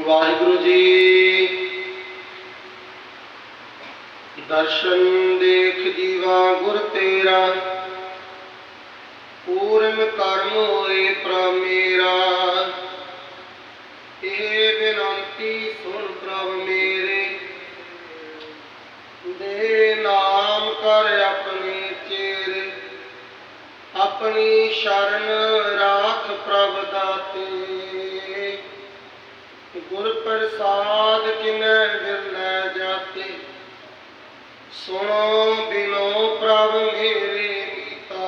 ਵਾਹਿਗੁਰੂ ਜੀ ਦਰਸ਼ਨ ਦੇਖ ਜੀਵਾ ਗੁਰ ਤੇਰਾ ਪੂਰਨ ਕਰਮ ਹੋਏ ਪ੍ਰਭ ਸ਼ਰਨ ਰਾਖ ਪ੍ਰਭ ਦਾਤੇ। ਗੁਰ ਪ੍ਰਸਾਦ ਕਿਨੈ ਵਿਰਲੇ ਜਾਤੇ। ਸੁਣੋ ਬਿਨੋ ਪ੍ਰਭ ਮੇਰੇ ਮੀਤਾ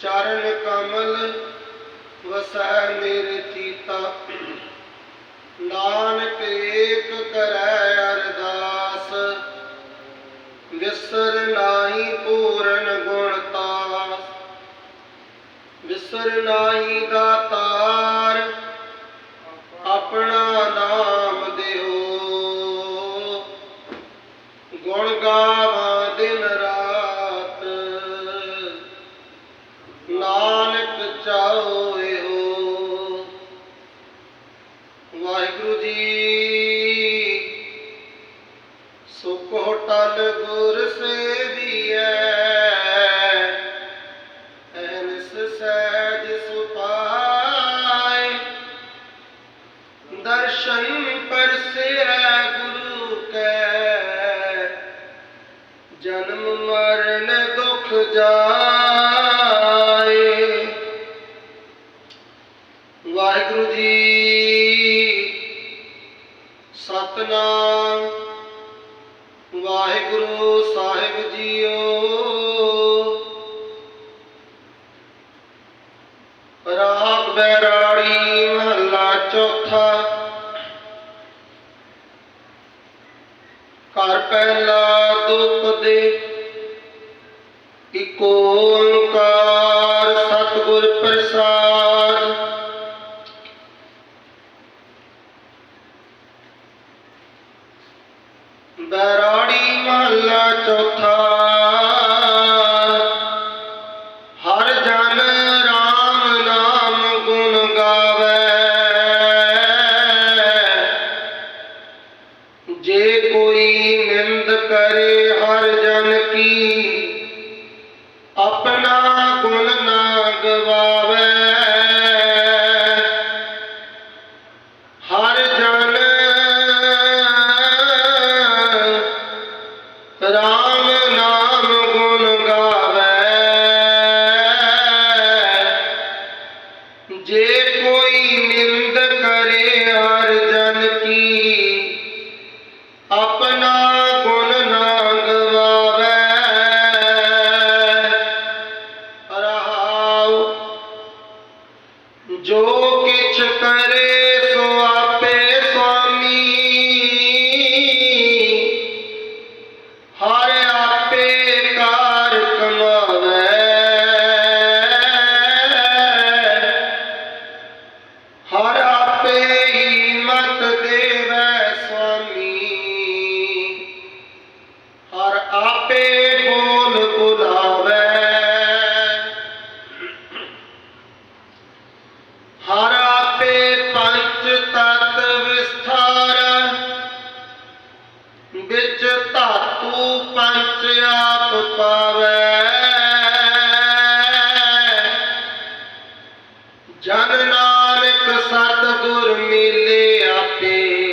ਚਰਨ ਕਮਲ ਵਸੈ ਮੇਰੇ ਚੀਤਾ। ਨਾਨਕ ਜਨਮ ਮਰਨ ਦੁਖ ਜਾਏ। ਵਾਹਿਗੁਰੂ ਜੀ ਸਤਨਾਮ। ਵਾਹਿਗੁਰੂ ਸਾਹਿਬ ਜੀਓ। ਰਾਗ ਬੈਰਾੜੀ ਪਹਿਲਾ ਦੁਖ ਦੇ ਇਕ ਓੰਕਾਰ ਸਤਿਗੁਰ ਪ੍ਰਸਾਦ ਬੈਰਾੜੀ ਮਹੱਲਾ ਚੌਥਾ ਜੇ ਕੋਈ ਨਿੰਦ ਕਰੇ ਜੋ ਕਿਛ ਕਰੇ ਸੋ ਆਪੇ ਸੁਆਮੀ। ਹਰ ਵਿੱਚ ਧਾਤੂ ਪੰਚ ਆਪ ਪਾਵੇ। ਜਨ ਨਾਨਕ ਸਤਿਗੁਰ ਮਿਲੇ ਆਪੇ।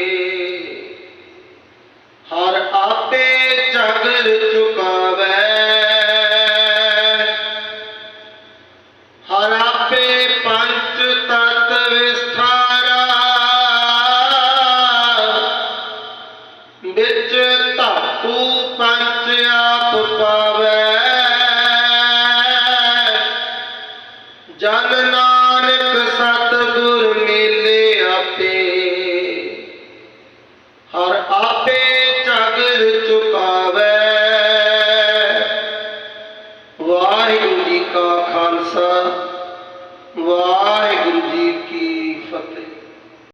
ਜਨ ਨਾਨਕ